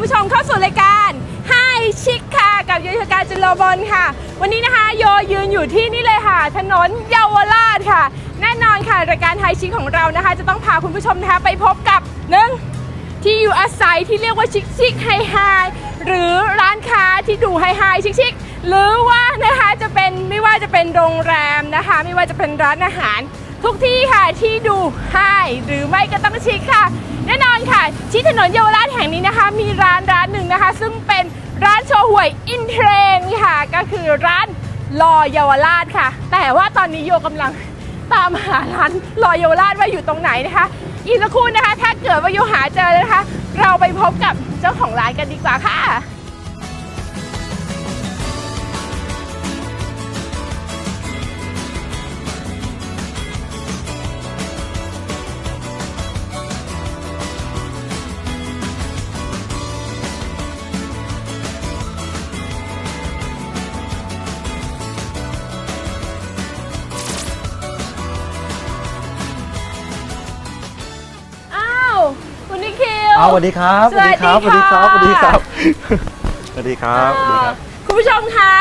คุณผู้ชมเข้าสู่รายการให้ชิคค่ะ กับโยธการจุลบอลค่ะ วันนี้นะคะโยยืนอยู่ที่นี่เลยค่ะ ถนนเยาวราชค่ะ แน่นอนค่ะรายการไฮชิคของเรานะคะ จะต้องพาคุณผู้ชมนะคะไปพบกับหนึ่งที่อยู่อาศัยที่เรียกว่าชิคชิคไฮไฮหรือร้านค้าที่ดูไฮไฮชิคชิคหรือว่านะคะจะเป็นไม่ว่าจะเป็นโรงแรมนะคะ ไม่ว่าจะเป็นร้านอาหาร ทุกที่ค่ะที่ดูไฮหรือไม่ก็ต้องชิคค่ะ แน่นอนค่ะ ที่ถนนเยาวราชแห่งนี้นะคะ มีร้านร้านหนึ่งนะคะ ซึ่งเป็นร้านโชห่วยอินเทรนค่ะ ก็คือร้านลอเยาวราชค่ะ แต่ว่าตอนนี้โยกำลังตามหาร้านลอยเยาวราชว่าอยู่ตรงไหนนะคะ อีกสักครู่นะคะ ถ้าเกิดว่าโยหาเจอนะคะ เราไปพบกับเจ้าของร้านกันดีกว่าค่ะ สวัสดีครับสวัสดีค่ะสวัสดีครับสวัสดีครับสวัสดีครับสวัสดีครับ คุณผู้ชมคะ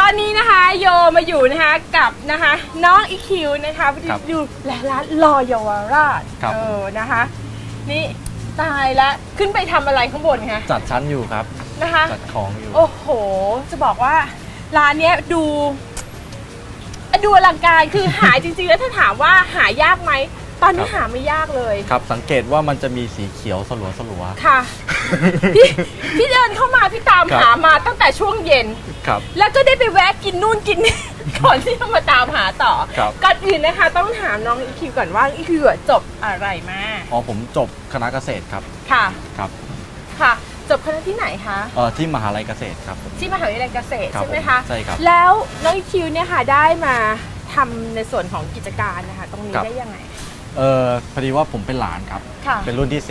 ตอนนี้นะคะโยมาอยู่นะคะกับนะคะน้องอีคิวนะคะครับอยู่และร้านลอยเยาวราชครับ เออนะคะ นี่ตายแล้วขึ้นไปทำอะไรข้างบนคะจัดชั้นอยู่ครับ นะคะ จัดของอยู่ โอ้โห จะบอกว่าร้านเนี้ยดู ดูอลังการคือหาจริงๆ แล้วถ้าถามว่าหายากไหม ตอนนี้ครับหาไม่ยากเลยครับ สังเกตว่ามันจะมีสีเขียวสลัวสลัวค่ะ พี่พี่เดินเข้ามาพี่ตามครับ หามาตั้งแต่ช่วงเย็น ครับ แล้วก็ได้ไปแวะกินนู่นกินนี่ ก่อนที่จะมาตามหาต่อครับ ก่อนอื่นนะคะ ต้องถามน้องอีคิวก่อนว่าอีคิวอะจบอะไรมาอ๋อผมจบคณะเกษตรครับ ค่ะครับค่ะ จบคณะที่ไหนคะเอ่อที่มหาลัยเกษตรครับผมที่มหาวิทยาลัยเกษตรครับใช่ไหมคะผมใช่ครับแล้วน้องอีคิวเนี่ยค่ะได้มาทำในส่วนของกิจการนะคะ ตรงนี้ครับ ได้ยังไง เอ่อพอดีว่าผมเป็นหลานครับ ค่ะ เป็นรุ่นที่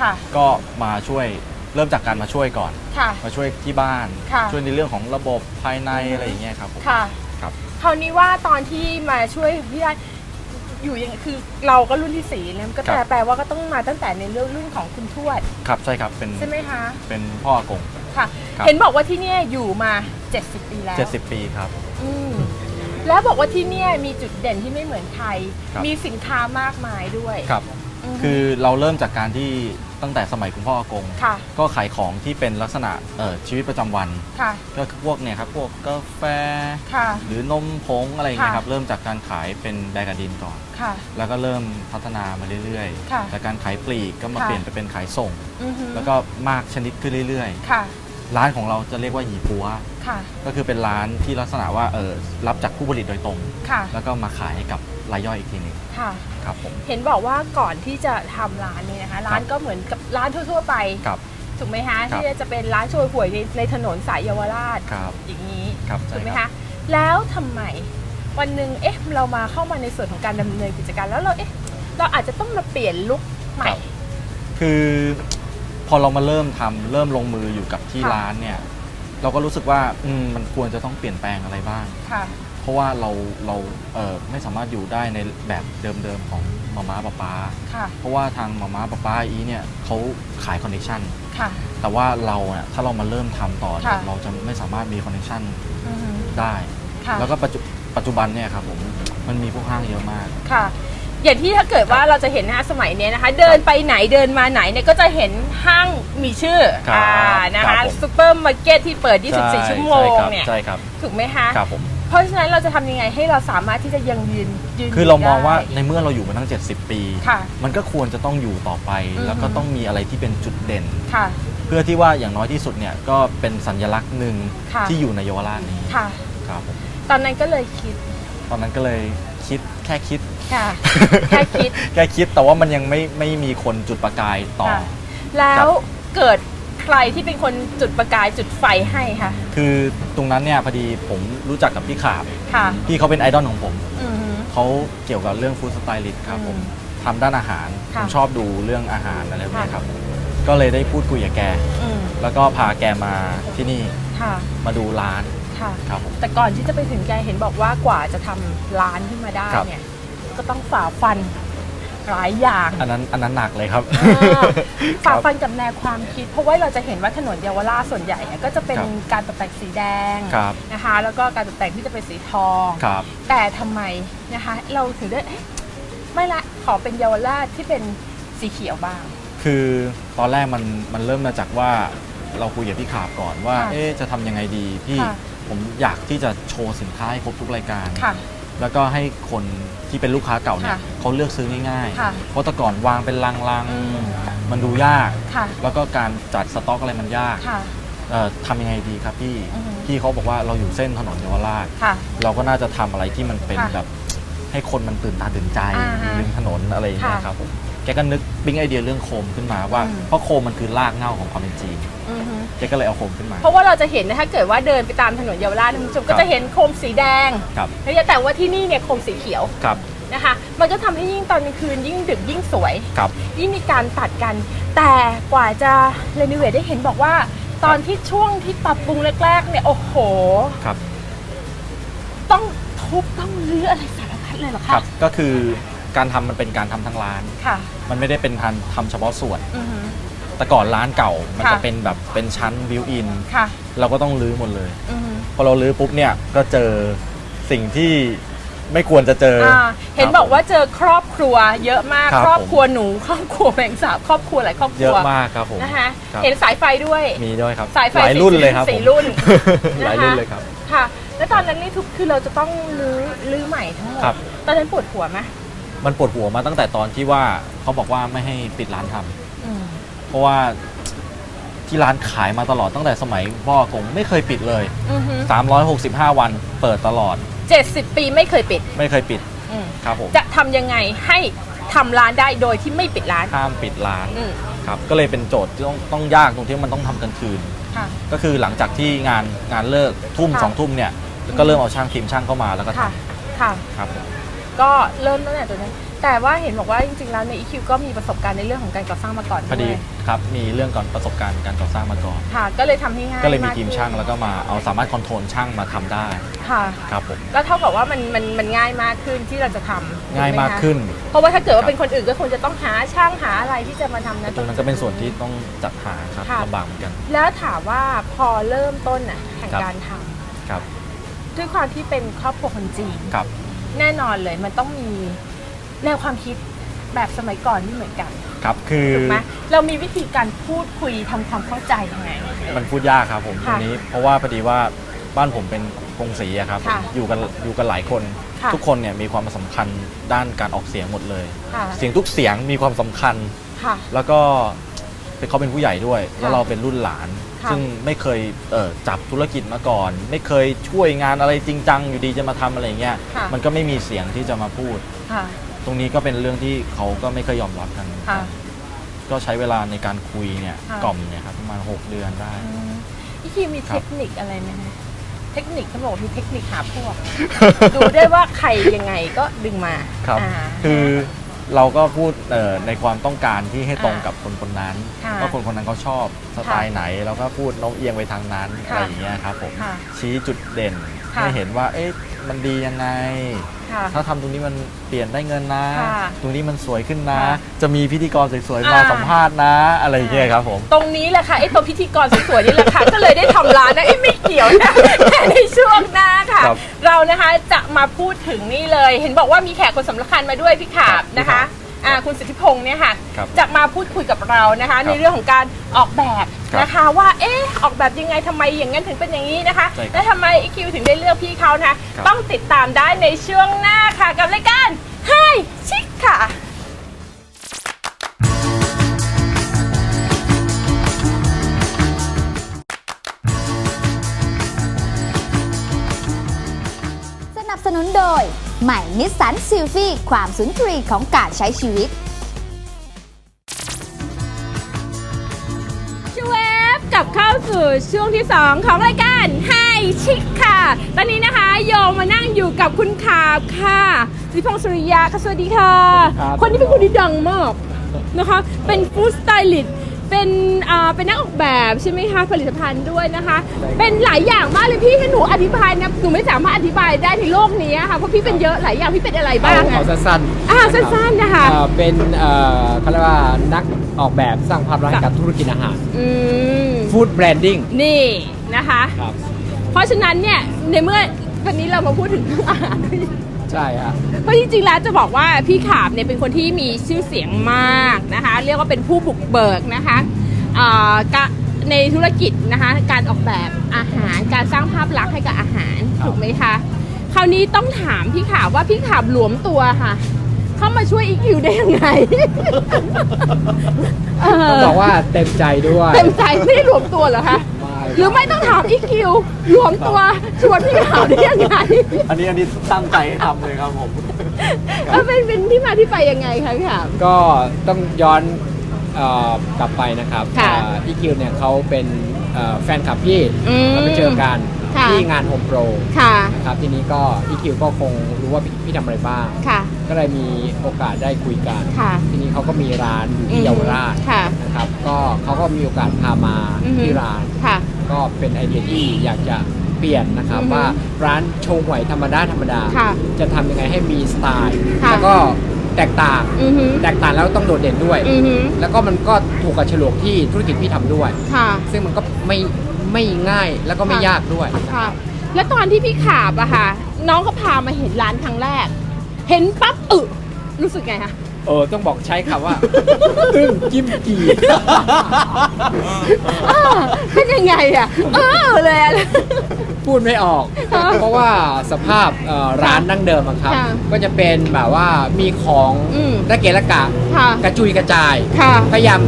ค่ะ 4 ก็มาช่วยเริ่มจากการมาช่วยก่อน ค่ะ มาช่วยที่บ้าน ค่ะ ช่วยในเรื่องของระบบภายในอือฮึอะไรอย่างเงี้ยครับผมค่ะ ครับ คราวนี้ว่าตอนที่มาช่วยพี่ได้อยู่ยังคือเราก็รุ่นที่สี่แล้วก็แปลครับ แปลว่าก็ต้องมาตั้งแต่ในเรื่องรุ่นของคุณทวด ครับใช่ครับเป็นใช่ไหมคะ เป็นพ่ออากง ค่ะ ครับ เห็นบอกว่าที่เนี่ยอยู่มา 70 ปีแล้ว 70 ปีครับ อืม แล้วบอกว่าที่เนี่ยมีจุดเด่นที่ไม่เหมือนใคร ครับ มีสินค้ามากมายด้วยครับ มคือเราเริ่มจากการที่ตั้งแต่สมัยคุณพ่ออากง ค่ะ ก็ขายของที่เป็นลักษณะเอ่อชีวิตประจำวัน ค่ะ ก็คือพวกเนี่ยครับพวกกาแฟ ค่ะ หรือนมผงอะไรอย่างเงี้ยค่ะครับเริ่มจากการขายเป็นแบรนด์การดินก่อน ค่ะ แล้วก็เริ่มพัฒนามาเรื่อยค่ะๆจากการขายปลีกก็มาค่ะ เปลี่ยนไปเป็นขายส่ง อือฮึแล้วก็มากชนิดขึ้นเรื่อยค่ะ ๆ ร้านของเราจะเรียกว่าหยีปัว ค่ะ ก็คือเป็นร้านที่ลักษณะว่าเออรับจากผู้ผลิตโดยตรง ค่ะแล้วก็มาขายให้กับรายย่อยอีกทีหนึงค่ะ ครับผม เห็นบอกว่าก่อนที่จะทำร้านนี้นะคะ ร้านก็เหมือนกับร้านทั่ว ๆ ไป ครับ ถูกไหมคะครับ ที่จะเป็นร้านโชยหวยในในถนนสายเยาวราชครับ อย่างนี้ครับใช่ถูกไหมครัคะบแล้วทำไมวันหนึ่งเอ๊ะเรามาเข้ามาในส่วนของการดำเนินกิจการแล้วเราเอ๊ะเราอาจจะต้องมาเปลี่ยนลุคใหม่ ครับ คือพอเรามาเริ่มทำเริ่มลงมืออยู่กับที่ค่ะ ร้านเนี่ย เราก็รู้สึกว่าอืมมันควรจะต้องเปลี่ยนแปลงอะไรบ้าง ค่ะ เพราะว่าเราเราเอ่อไม่สามารถอยู่ได้ในแบบเดิมๆของมาม่าป๊าป๊าค่ะ เพราะว่าทางมาม่าป๊าป๊าอีเนี่ยเขาขายคอนเนคชันค่ะ แต่ว่าเราเนี่ยถ้าเรามาเริ่มทำต่อเนี่ยค่ะ เราจะไม่สามารถมีคอนเนคชันอือฮึได้ ค่ะ แล้วก็ปัจจุปัจจุบันเนี่ยครับผมมันมีพวกห้างเยอะมาก ค่ะ อย่างที่ถ้าเกิดว่าเราจะเห็นนะคะสมัยเนี้ยนะคะ เดินไปไหนเดินมาไหนเนี่ยก็จะเห็นห้างมีชื่อครับอ่านะครัคะบผม ซูเปอร์มาร์เก็ตที่เปิด 24 ชั่วโมงใช่ครับเนี่ยใช่ครับถูกไหมคะครับผม เพราะฉะนั้นเราจะทำยังไงให้เราสามารถที่จะยังยืนยืนคือเรามองว่าได้ในเมื่อเราอยู่มาตั้ง 70 ปี ค่ะมันก็ควรจะต้องอยู่ต่อไป อือฮึแล้วก็ต้องมีอะไรที่เป็นจุดเด่น ค่ะ เพื่อที่ว่าอย่างน้อยที่สุดเนี่ยก็เป็นสัญลักษณ์หนึ่งค่ะ ที่อยู่ในเยาวราชนี้ค่ะ ครับผมตอนนั้นก็เลยคิด ตอนนั้นก็เลยคิดแค่คิด ค่ะแค่คิด แค่คิดแต่ว่ามันยังไม่ไม่มีคนจุดประกายต่อ ค่ะ แล้วเกิดใครที่เป็นคนจุดประกายจุดไฟให้ค่ะคือตรงนั้นเนี่ยพอดีผมรู้จักกับพี่ขาบค่ะ พี่เขาเป็นไอดอลของผม อือฮึ เขาเกี่ยวกับเรื่องฟู้ดสไตลิสต์ครับผมอืมทำด้านอาหาร ผค่ะมชอบดูเรื่องอาหารอะไรพวกนี้ค่ะ ครับ ก็เลยได้พูดคุยกับแก อืมแล้วก็พาแกมาที่นี่ค่ะมาดูร้านค่ะ ครับผม แต่ก่อนที่จะไปถึงแกเห็นบอกว่ากว่าจะทำร้านขึ้นมาได้ครับ เนี่ย ก็ต้องฝ่าฟันหลายอย่าง อันนั้นอันนั้นหนักเลยครับอ่าครัฝ่าบฟันกับแนวความคิด เพราะว่าเราจะเห็นว่าถนนเยาวราชส่วนใหญ่เนี่ยก็จะเป็นครับการตกแต่งสีแดงครับนะคะ แล้วก็การตกแต่งที่จะเป็นสีทอง ครับ แต่ทำไมนะคะ เราถึงได้เอ๊ะไม่ละขอเป็นเยาวราชที่เป็นสีเขียวบ้าง คือตอนแรกมันมันเริ่มมาจากว่าเราคุยกับพี่ขาบก่อนว่า ค่ะเอ๊ะจะทำยังไงดีพี่ค่ะ ผมอยากที่จะโชว์สินค้าให้ครบทุกรายการ ค่ะ แล้วก็ให้คนที่เป็นลูกค้าเก่าเนี่ยค่ะเขาเลือกซื้อง่ายค่ะๆ เพราะแต่ก่อนวางเป็นลังอืมๆ มันดูยาก ค่ะ แล้วก็การจัดสต็อกอะไรมันยากค่ะ เอ่อทำยังไงดีครับพี่อือฮึพี่เขาบอกว่าเราอยู่เส้นถนนเยาวราช ค่ะ เราก็น่าจะทำอะไรที่มันเป็นค่ะแบบให้คนมันตื่นตาตื่นใจอ่าฮะริมถนนอะไรอย่างเงี้ยค่ะ ครับผม แกก็นึกปิ๊งไอเดียเรื่องโคมขึ้นมาว่าอืม เพราะโคมมันคือรากเหง้าของความเป็นจริงอือฮึแกก็เลยเอาโคมขึ้นมา เพราะว่าเราจะเห็นนะถ้าเกิดว่าเดินไปตามถนนเยาวราชคุณผู้ชมก็ครับ จะเห็นโคมสีแดงครับแล้วแต่ว่าที่นี่เนี่ยโคมสีเขียวครับนะคะ มันก็ทำให้ยิ่งตอนกลางคืนยิ่งดึกยิ่งสวย ครับ ยิ่งมีการตัดกัน แต่กว่าจะเรโนเวทได้เห็นบอกว่า ตอนที่ช่วงที่ปรับปรุงแรกๆเนี่ย โอ้โห ครับ ต้องทุบต้องรื้ออะไรสารพัดเลยเหรอคคะรับก็คือ การทำมันเป็นการทำทั้งร้าน ค่ะ มันไม่ได้เป็นทันทำเฉพาะส่วน อือฮึแต่ก่อนร้านเก่ามันค่ะ จะเป็นแบบเป็นชั้นบิวอิน ค่ะ เราก็ต้องรื้อหมดเลย อือฮึพอเรารื้อปุ๊บเนี่ยก็เจอสิ่งที่ไม่ควรจะเจออ่าเห็นครับบอกว่าเจอครอบครัวเยอะมากครับ ครอบครัวหนูครอบครัวแมงสาบครอบครัวหลายครอบคเยรัวอะมากครับผมนะคะ ครับเห็นสายไฟด้วย มีด้วยครับสายไฟหลายรุ่นเลยครับสี่ผมรุ่นหลายรุ่นเลยครับ ค่ะ แล้วตอนนั้นนี่ทุกคือเราจะต้องรื้อรื้อใหม่ทั้งหมดครับ ตอนนั้นปวดหัวไหม มันปวดหัวมาตั้งแต่ตอนที่ว่าเขาบอกว่าไม่ให้ปิดร้านทำอืมเพราะว่าที่ร้านขายมาตลอดตั้งแต่สมัยพ่อผมไม่เคยปิดเลย อือฮึ365 วันเปิดตลอดเจ็ดสิบปีไม่เคยปิดไม่เคยปิดอืมครับผมจะทำยังไงให้ทำร้านได้โดยที่ไม่ปิดร้านห้ามปิดร้านอืมครับก็เลยเป็นโจทย์ที่ต้องต้องยากตรงที่มันต้องทำกลางคืน ค่ะ ก็คือหลังจากที่งานงานเลิกทุ่มค่ะ สองทุ่มเนี่ยก็เริ่มเอาช่างทีมช่างเข้ามาแล้วก็ทค่ะค่ะำครับผม ก็เริ่มตั้งแต่ตัวนั้นแต่ว่าเห็นบอกว่าจริงๆแล้วใน EQ ก็มีประสบการณ์ในเรื่องของการก่อสร้างมาก่อนพอดีด้วยครับมีเรื่องก่อนประสบการณ์การก่อสร้างมาก่อน ค่ะ ก็เลยทำให้ง่ายก็เลยมีากทีมขึ้นช่างแล้วก็มาเอาสามารถคอนโทรลช่างมาทำได้ค่ะ ครับผมก็เท่ากับว่ามันมันมันง่ายมากขึ้นที่เราจะทำง่ายถูไหมากคะขึ้น เพราะว่าถ้าเกิดว่าครับเป็นคนอื่นก็คงจะต้องหาช่างหาอะไรที่จะมาทำนะ ตรงนั้นก็เป็นส่วนที่ต้องจัดหาครับค่ะ ลำบากเหมือนกันแล้วถามว่าพอเริ่มต้นน่ะแห่งครับการทำครับด้วยความที่เป็นครอบครัวคนจีน ครับ แน่นอนเลยมันต้องมีแนวความคิดแบบสมัยก่อนนี่เหมือนกันครับคือ ถูกไหมเรามีวิธีการพูดคุยทำความเข้าใจยังไง มันพูดยากครับผมตรค่ะงนี้เพราะว่าพอดีว่าบ้านผมเป็นกงสีอะครับค่ะอยู่กันอยู่กันหลายคน ค่ะ ทุกคนเนี่ยมีความสำคัญด้านการออกเสียงหมดเลย ค่ะเสียงทุกเสียงมีความสำคัญ ค่ะ แล้วก็เป็นเขาเป็นผู้ใหญ่ด้วย แล้วเราเป็นรุ่นหลานค่ะ ซึ่งไม่เคยเอ่อจับธุรกิจมาก่อน ไม่เคยช่วยงานอะไรจริงจังอยู่ดีจะมาทำอะไรเงี้ยค่ะมันก็ไม่มีเสียงที่จะมาพูดค่ะตรงนี้ก็เป็นเรื่องที่เขาก็ไม่เคยยอมรับกันค่ะก็ใช้เวลาในการคุยเนี่ยค่ะกล่อมเนี่ยครับประมาณ 6 เดือนได้อืมพี่คิมมีครัเทบคนิคอะไรไหมคะเทคนิคเขาบอกว่ามีเทคนิคหาพวก ดูได้ว่าใครยังไงก็ดึงมาครับอ่าคือ เราก็พูดเอ่อในความต้องการที่ให้ตรงอ่ากับคนคนนั้นค่ะว่าคนคนนั้นเขาชอบสไตล์ไหน เราก็พูดโน้มเอียงไปทางนั้นค่ะอะไรอย่างเงี้ยครับผมค่ะ ชี้จุดเด่นค่ะ ให้เห็นว่าเอ๊ะมันดียังไงค่ะถ้าทำตรงนี้มันเปลี่ยนได้เงินนะค่ะตรงนี้มันสวยขึ้นนะค่ะจะมีพิธีกรสวยๆอ่ามาสัมภาษณ์นะ อะไรอย่างเงี้ยครับผม ตรงนี้แหละค่ะไอ้ตัวพิธีกรสวยๆนี่แหละค่ะก็เลยได้ทำร้านนะไอ้ยไม่เกี่ยวนะแค่ในช่วงหน้าค่ะครับเรานะคะจะมาพูดถึงนี่เลย เห็นบอกว่ามีแขกคนสำคัญมาด้วยพี่ขาครับบนะคะพี่ขาบอ่า คุณสิทธิพงศ์เนี่ยค่ะครับจะมาพูดคุยกับเรานะคะครับในเรื่องของการออกแบบครับนะคะ ว่าเอ๊ะออกแบบยังไงทำไมอย่างนั้นถึงเป็นอย่างนี้นะคะ ใช่ครับและทำไมไอคิวถึงได้เลือกพี่เขานะคะ ครับ ต้องติดตามได้ในช่วงหน้าค่ะกับรายการให้ชิคค่ะ ใหม่นิสสันซิลฟี่ความสุนทรีของการใช้ชีวิตช่วยกลับเข้าสู่ช่วงที่ 2 ของรายการให้ชิคค่ะ ตอนนี้นะคะโยมานั่งอยู่กับคุณขาบค่ะสิพงศ์สุริยาค่ะสวัสดีค่ะครับคนนี้เป็นคนที่ดังมากนะคะ เป็นฟู้ดสไตลิสต์ เป็นอ่าเป็นนักออกแบบใช่ไหมคะผลิตภัณฑ์ด้วยนะคะ เป็นหลายอย่างมากเลยพี่ให้หนูอธิบายนะหนูไม่สามารถอธิบายได้ในโลกนี้อะค่ะเพราะพี่เป็นเยอะหลายอย่างพี่เป็นอะไรบ้างเอาอะเอาสั้นๆอ่าสั้นๆนะคะ เอ่อเป็นเอ่อเขาเรียกว่านักออกแบบสร้างภาพลักษณ์ให้กับธุรกิจอาหารอืมฟู้ดแบรนดิ้งนี่นะคะ ครับ เพราะฉะนั้นเนี่ยในเมื่อวันนี้เรามาพูดถึงเรื่องอาหาร ใช่ฮะเพราะจริงๆแล้วจะบอกว่าพี่ขาบเนี่ยเป็นคนที่มีชื่อเสียงมากนะคะ เรียกว่าเป็นผู้บุกเบิกนะคะอ่ากะในธุรกิจนะคะการออกแบบอาหารการสร้างภาพลักษณ์ให้กับอาหารถูกไหมคะคราวนี้ต้องถามพี่ขาบว่าพี่ขาบหลวมตัวค่ะ เข้ามาช่วยอีคิวได้ยังไงเต้องบอกว่าเต็มใจด้วย เต็มใจไม่ได้หลวมตัวเหรอคะ หรือไม่ต้องถามอีคิวหลวมตัวชวนพี่ขาวได้ยังไงอันนี้อันนี้ตั้งใจทำเลยครับผมเออเป็นเป็นที่มาที่ไปยังไงคะพี่ขาว ก็ต้องย้อนเอ่อกลับไปนะครับค่ะอีคิวเนี่ยเขาเป็นเอ่อแฟนคลับพี่อืมเราไปเจอกันค่ะ ที่งานโฮมโปรค่ะนะครับทีนี้ก็อีคิวก็คงรู้ว่าพี่พี่ทำอะไรบ้าง ค่ะ ก็เลยมีโอกาสได้คุยกัน ค่ะทีนี้เขาก็มีร้านอยู่อืที่มเยาวราชค่ะ นะครับ ก็เขาก็มีโอกาสพามาอือฮึ ที่ร้าน ค่ะ ก็เป็นไอเดียที่อยากจะเปลี่ยนนะครับอือฮึว่าร้านโชว์หวยธรรมดาธรรมดา ค่ะจะทำยังไงให้มีสไตล์ ค่ะ แล้วก็แตกต่าง อือหือแตกต่างแล้วต้องโดดเด่นด้วย อือหือแล้วก็มันก็ถูกกับฉลวกที่ธุรกิจพี่ทำด้วย ค่ะ ซึ่งมันก็ไม่ไม่ง่ายแล้วก็ไม่ค่ะ ยากด้วย ค่ะ แล้วตอนที่พี่ขาบอะค่ะ น้องก็พามาเห็นร้านครั้งแรก เห็นปั๊บอึรู้สึกไงคะ เออต้องบอกใช้คำว่า อึ้งจิ้มกีอ่าเป็นยังไงอะเออเลยอะ พูดไม่ออก ค่ะเพราะว่าสภาพเอ่อร้านดั้งเดิมอะครับ ค่ะก็จะเป็นแบบว่ามีของอืม ระเกะระกะ ค่ะ กระจุยกระจาย ค่ะพยายาม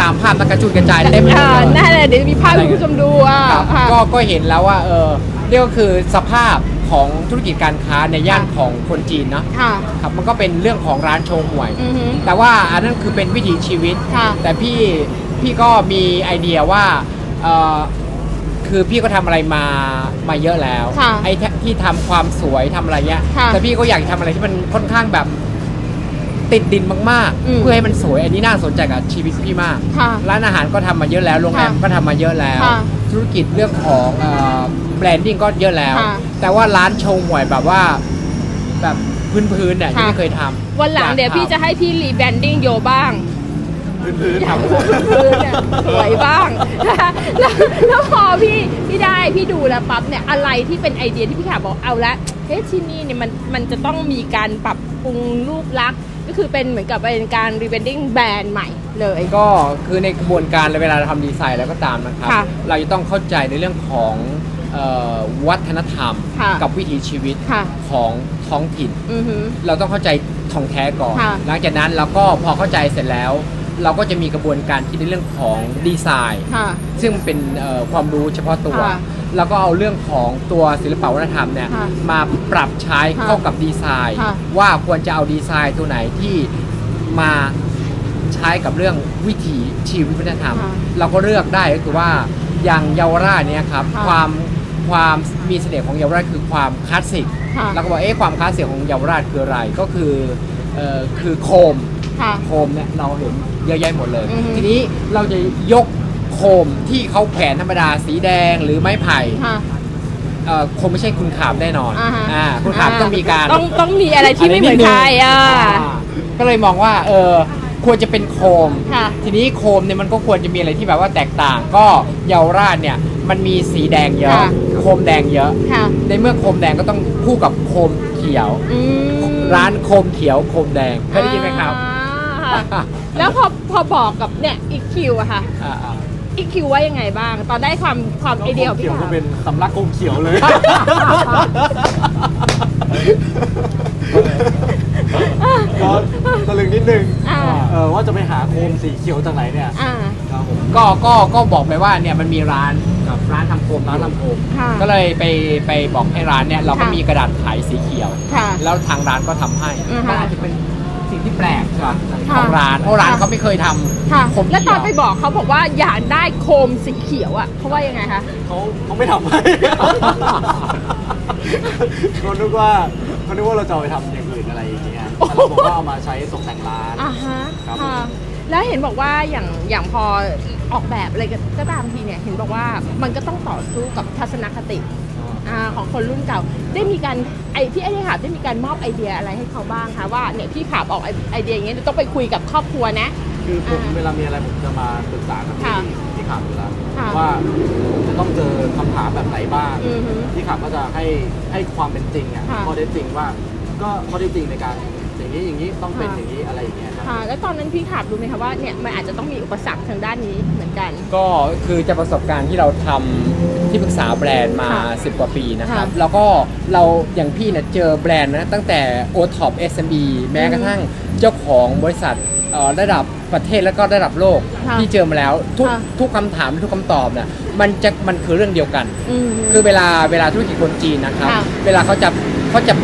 ตามภาพแล้วกระจุยกระจายเต็มไปหมอ่าดเลยน่าเลยเดี๋ยวมีภาพให้คุณผู้ชมดูอะครับค่ะ ก็ก็เห็นแล้วว่าเออเรียกก็คือสภาพ ของธุรกิจการค้าในย่านของคนจีนเนาะค่ะ ครับมันก็เป็นเรื่องของร้านโชว์หวย อือหือแต่ว่าอันนั้นคือเป็นวิถีชีวิต ค่ะ แต่พี่พี่ก็มีไอเดียว่าเออคือพี่ก็ทำอะไรมามาเยอะแล้วค่ะไอ้ที่ที่ทำความสวยทำอะไรเงี้ยค่ะแต่พี่ก็อยากทำอะไรที่มันค่อนข้างแบบติดดินมากอืม ๆ เพื่อให้มันสวยอันนี้น่าสนใจกับชีวิตพี่มาก ค่ะ ร้านอาหารก็ทำมาเยอะแล้วโรงแรมค่ะก็ทำมาเยอะแล้ว ค่ะธุรกิจเรื่องของ แบรนดิ้งก็เยอะแล้ว ค่ะแต่ว่าร้านโชว์หวยแบบว่า แบบพื้นๆเนี่ยยังค่ะ ไม่เคยทำวันหลังอากเดี๋ยวพี่ทำจะให้พี่รีแบรนดิ้งโยบ้าง พื้นๆอยาคกรับให้พื้นเนี่ยสวยบ้างนะคะแล้วแล้วพอพี่พี่ได้พี่ดูแล้วปั๊บเนี่ยอะไรที่เป็นไอเดียที่พี่ขาบอกเอาละเฮ้ยที่นี่เนี่ยมันมันจะต้องมีการปรับปรุงรูปลักษณ์ก็คือเป็นเหมือนกับเป็นการรีแบรนดิ้งแบรนด์ใหม่เลย ก็คือในกระบวนการเวลาเราทำดีไซน์แล้วก็ตามนะครับ ค่ะเราจะต้องเข้าใจในเรื่องของ เอ่อวัฒนธรรม ค่ะกับวิถีชีวิตค่ะ ของท้องถิ่น อือหือ เราต้องเข้าใจท่องแท้ก่อน ค่ะหลังจากนั้นเราก็พอเข้าใจเสร็จแล้ว เราก็จะมีกระบวนการคิดในเรื่องของดีไซน์ ค่ะ ซึ่งเป็นเอ่อความรู้เฉพาะตัว ค่ะแล้วก็เอาเรื่องของตัวศิลปวัฒนธรรมเนี่ยค่ะมาปรับใช้ค่ะเข้ากับดีไซน์ ค่ะว่าควรจะเอาดีไซน์ตัวไหนที่มาใช้กับเรื่องวิถีชีวิตวัฒนธรรม ค่ะเราก็เลือกได้ก็คือว่าอย่างเยาวราชเนี่ยครับค่ะความ ความมีเสน่ห์ของเยาวราชคือความคลาสสิกค่ะเราก็บอกเอ๊ะความคลาสสิกของเยาวราชคืออะไรก็คือเอ่อคือโคม ค่ะ โคมเนี่ยเราเห็นเยอะแยะหมดเลย อือฮึทีนี้เราจะยกโคมที่เขาแขวนธรรมดาสีแดงหรือไม้ไผ่ค่ะ เอ่อคงไม่ใช่คุณขาบแน่นอนอ่าฮะ อ่าคุณขาบต้องมีการ ต้องต้องมีอะไรที่ไม่เหมือนใครอะอ่าก็เลยมองว่าเออควรจะเป็นโคม ค่ะทีนี้โคมเนี่ยมันก็ควรจะมีอะไรที่แบบว่าแตกต่าง ก็เยาวราชเนี่ยมันมีสีแดงเยอะ ค่ะโค มแดงเยอะ ค่ะ ในเมื่อโคมแดงก็ต้องคู่กับโคมเขียว อืมร้านโคมเขียวโคมแดงเคยได้ยินไหมครับ อ่าค่ะแล้วพอพอบอกกับเนี่ยอีคิวอะค่ะ อ่าอีคิวว่ายังไงบ้าง ตอนได้ความความไอเดียของพี่เขียวขาก็เป็นสำลักกงเขียวเลย ก็ตะลึงนิดนึงอ่า เออว่าจะไปหาโคมสีเขียวจากไหนเนี่ย อ่า ครับผม ก็ก็ก็บอกไปว่าเนี่ยมันมีร้านกับร้านทำโคมร้านทำโคมค่ะ ก็เลยไปไปบอกให้ร้านเนี่ยเราก็ค่ะ มีกระดาษขายสีเขียว ค่ะ แล้วทางร้านก็ทำให้อือฮะ มันอาจจะเป็นสิ่งที่แปลกใช่ปะค่ะของร้านเพราะร้านค่ะ เขาไม่เคยทำ ค่ะโคมแล้วตเขีอยนวไปบอกเขาบอกว่าอยากได้โคมสีเขียวอะเขาว่ายังไงคะ เขาเขาไม่ทำให้ เขานึกว่าเขานึกว่าเราจะเอาไปทำอย่างอื่นอะไรอย่างเงี้ยแต่เราบอกว่าเอามาใช้ตกแต่งร้าน อ่าฮะครับค่ะ แล้วเห็นบอกว่าอย่างอย่างพอออกแบบอะไรก็ตามทีเนี่ย เห็นบอกว่ามันก็ต้องต่อสู้กับทัศนคติอ่าของคนรุ่นเก่า ได้มีการไอพี่ไอเดียขาบได้มีการมอบไอเดียอะไรให้เขาบ้างคะว่าเนี่ยพี่ขาบออกไอไอเดียอย่างเงี้ยเดี๋ยวต้องไปคุยกับครอบครัวนะ คือผมอ่าเวลามีอะไรผมจะมาปรึกษากับค่ะพี่ที่ขับอยู่แล้วค่ะว่าผมจะต้องเจอคำถามแบบไหนบ้างอือฮึที่ขับก็จะให้ให้ความเป็นจริงอะค่ะข้อเท็จจริงว่าก็ข้อเท็จจริงในการ อย่างนี้อย่างนี้ต้องเป็นค่ะอย่างนี้อะไรอย่างเงี้ยครับ ค่ะ แล้วตอนนั้นพี่ขาบรู้ไหมคะว่าเนี่ยมันอาจจะต้องมีอุปสรรคทางด้านนี้เหมือนกัน ก็คือจากประสบการณ์ที่เราทำที่ปรึกษาแบรนด์มา ค่ะ10 กว่าปีนะครับ ค่ะแล้วก็เราอย่างพี่เนี่ยเจอแบรนด์นะตั้งแต่ o t o p SME แม้กระทั่งเจ้าของบริษัทเอ่อระดับประเทศแล้วก็ระดับโลกค่ะที่เจอมาแล้วทุกค่ะ ทุกคำถามทุกคำตอบเนี่ยมันจะมันคือเรื่องเดียวกันอืมคือเวลาเวลาธุรกิจคนจีนนะครับ ค่ะเวลาเขาจะเขาจะ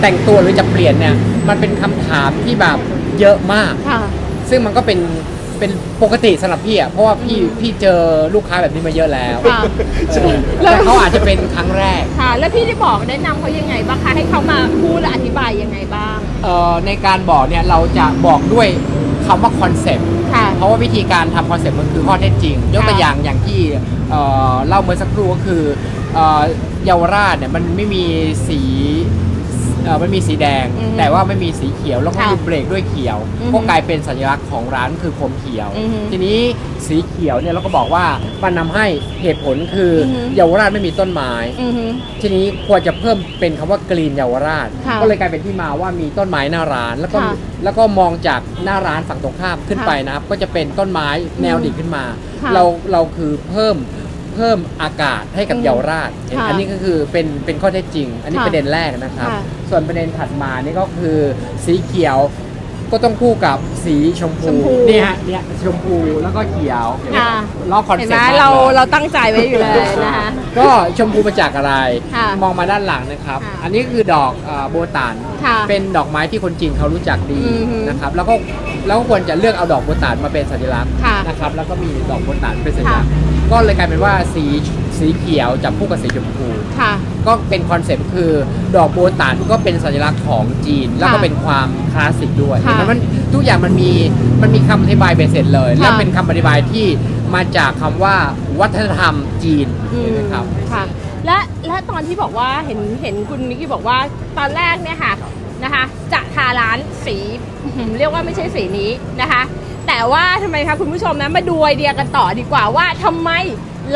แต่งตัวหรือจะเปลี่ยนเนี่ย มันเป็นคำถามที่แบบเยอะมาก ค่ะ ซึ่งมันก็เป็นเป็นปกติสำหรับพี่อะเพราะว่าพี่อืมพี่เจอลูกค้าแบบนี้มาเยอะแล้วค่ะ เออแต่เขาอาจจะเป็นครั้งแรก ค่ะ แล้วพี่ได้บอกแนะนำเขายังไงบ้างคะให้เขามาพูดและอธิบายยังไงบ้าง เอ่อในการบอกเนี่ยเราจะบอกด้วยคำว่าคอนเซปต์ค่ะ เพราะว่าวิธีการทำคอนเซปต์มันคือข้อเท็จจริง ยกตัวค่ะอย่างอย่างที่เอ่อเล่าเมื่อสักครู่ก็คือเอ่อเยาวราชเนี่ยมันไม่มีสี เอ่อมันมีสีแดง อือฮึแต่ว่าไม่มีสีเขียวแล้วก็ค่ะมีเบรกด้วยเขียวอือฮึก็กลายเป็นสัญลักษณ์ของร้านคือโคมเขียว อือฮึทีนี้สีเขียวเนี่ยเราก็บอกว่ามันนำให้เหตุผลคือออฮึ เยาวราชไม่มีต้นไม้ อือฮึ ทีนี้ควรจะเพิ่มเป็นคำว่ากรีนเยาวราช ค่ะก็เลยกลายเป็นที่มาว่ามีต้นไม้หน้าร้าน แล้วก็ค่ะแล้วก็มองจากหน้าร้านฝั่งตรงข้ามขึ้นค่ะไปนะครับ ก็จะเป็นต้นไม้แนวดิ่งขึ้นมา ค่ะเราเราคือเพิ่ม เพิ่มอากาศให้กับอืมเยาวราช ค่ะอันนี้ก็คือเป็นเป็นข้อเท็จจริง อันนี้ค่ะประเด็นแรกนะครับ ค่ะ ส่วนประเด็นถัดมานี่ก็คือสีเขียวก็ต้องคู่กับสีชมชพูมพู นี่ฮะเนี่ยชมพูแล้วก็เขียวค่ะล้อคอนเห็นเซ็ปไหมต์มากเราลย เราตั้งใจไว้อยู่เลยนะคะ ก็ชมพูมาจากอะไร ค่ะมองมาด้านหลังนะครับ ค่ะอันนี้คือดอกเอ่อโบตัน ค่ะเป็นดอกไม้ที่คนจีนเขารู้จักดีอือฮึนะครับ แล้วก็แล้วก็ควรจะเลือกเอาดอกโบตันมาเป็นสัญลักษณ์ค่ะนะครับ แล้วก็มีดอกโบตันเป็นสัญลักษณ์ ก็เลยกลายเป็นว่าสีสีเขียวจับคู่กับสีชมพู ค่ะ ก็เป็นคอนเซ็ปต์คือดอกโบตันก็เป็นสัญลักษณ์ของจีน แล้วก็เป็นความคลาสสิกด้วยค่ะเห็นไหมมันทุกอย่างมันมีมันมีคำอธิบายเบ็ดเสร็จเลย ค่ะและเป็นคำอธิบายที่มาจากคำว่าวัฒนธรรมจีนอืเห็นมไหมครับ ค่ะ และและตอนที่บอกว่าเห็นเห็นคุณนิกกี้บอกว่าตอนแรกเนี่ยค่ะนะคะ จะทาร้านสีอื้อหือเรียกว่าไม่ใช่สีนี้นะคะ แต่ว่าทำไมคะคุณผู้ชมนะมาดูไอเดียกันต่อดีกว่าว่าทำไม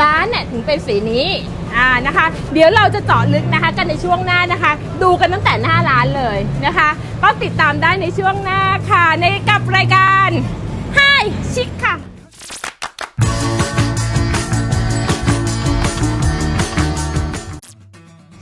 ร้านเนี่ยถึงเป็นสีนี้อ่านะคะ เดี๋ยวเราจะเจาะลึกนะคะ กันในช่วงหน้านะคะ ดูกันตั้งแต่หน้าร้านเลยนะคะ ก็ติดตามได้ในช่วงหน้าค่ะ ในกับรายการให้ชิคค่ะ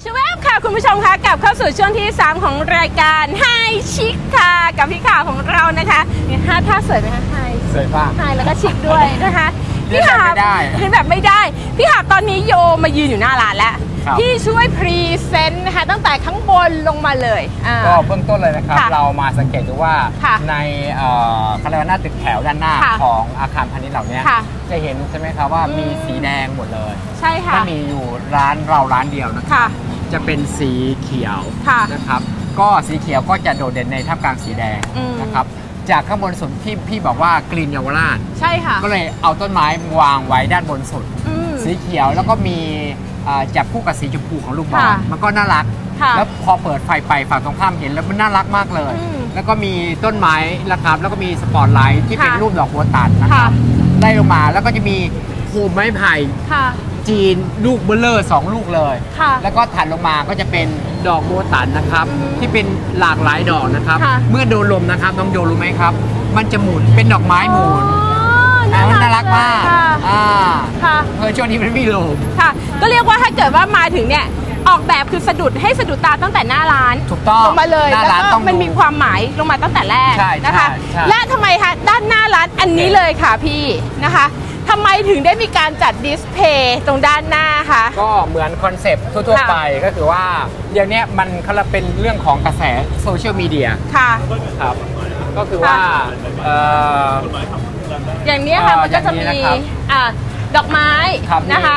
ชวบค่ะคุณผู้ชมคะกลับเข้าสู่ช่วงที่ 3 ของรายการไฮชิคค่ะ กับพี่ข่าวของเรานะคะเนี่ยท่าท่าสวยไหมคะ สวยมากไฮแล้วก็ชิคด้วยนะคะเรียนแบบไม่ได้เรียนแบบไม่ได้ พี่หาบตอนนี้โยมายืนอยู่หน้าร้านแล้วครับพี่ช่วยพรีเซนต์นะคะตั้งแต่ข้างบนลงมาเลยอ่าก็เบื้องต้นเลยนะครับค่ะเรามาสังเกตดูว่าค่ะในเอ่อเขาเรียกว่าหน้าตึกแถวด้านหน้าค่ะของอาคารพาณิชย์เหล่านี้ค่ะจะเห็นใช่ไหมครับว่าอืมมีสีแดงหมดเลย ใช่ค่ะไม่มีอยู่ร้านเราร้านเดียวนะครับค่ะจะเป็นสีเขียวค่ะนะครับ ก็สีเขียวก็จะโดดเด่นในท่ามกลางสีแดงอืมนะครับ จากข้างบนสุดที่พี่บอกว่ากรีนเยาวราช ใช่ค่ะ ก็เลยเอาต้นไม้วางไว้ด้านบนสุด อืม สีเขียวแล้วก็มีอ่าจับคู่กับสีชมพูของลูกบอลค่ะมันก็น่ารัก ค่ะแล้วพอเปิดไฟไปฝั่งตรงข้ามเห็นแล้วมันน่ารักมากเลย อืมแล้วก็มีต้นไม้นะครับแล้วก็มีสปอตไลท์ที่เป็นค่ะรูปดอกบัวตันนะคค่ะรับได้ลงมาแล้วก็จะมีภูมิไม้ไผ่ค่ะ จีนลูกเบลเลอร์สองลูกเลย ค่ะ แล้วก็ถัดลงมาก็จะเป็น ดอกบัวตันนะครับอืมที่เป็นหลากหลายดอกนะครับ ค่ะ เมื่อโดนลมนะครับน้องโยรู้ไหมครับ มันจะหมุนเป็นดอกไม้หมุนอ๋ออ่ามันน่ารักมากค่ะอ่าค่ะ เออช่วงนี้มันไม่มีลม ค่ะก็เรียกว่าถ้าเกิดว่ามาถึงเนี่ยออกแบบคือสะดุดให้สะดุดตาตั้งแต่หน้าร้านถูกต้องลงมาเลยหน้าแล้วร้านก็ต้องมันดูมีความหมายลงมาตั้งแต่แรกใช่นะคะ ใช่ใช่ และทำไมคะด้านหน้าร้านอันนี้เลยค่ะพี่นะคะ ทำไมถึงได้มีการจัดดิสเพย์ตรงด้านหน้าคะ ก็เหมือนคอนเซปต์ทั่วค่ะ ๆไปก็คือว่าเดี๋ยวนี้มันเขาเรียกเป็นเรื่องของกระแสโซเชียลมีเดียค่ะ ครับ ก็คือว่าเอ่อ อย่างนี้ค่ะเอ่อมันก็จะอย่างนี้มีนะครับอ่าดอกไม้ครับ นะคะ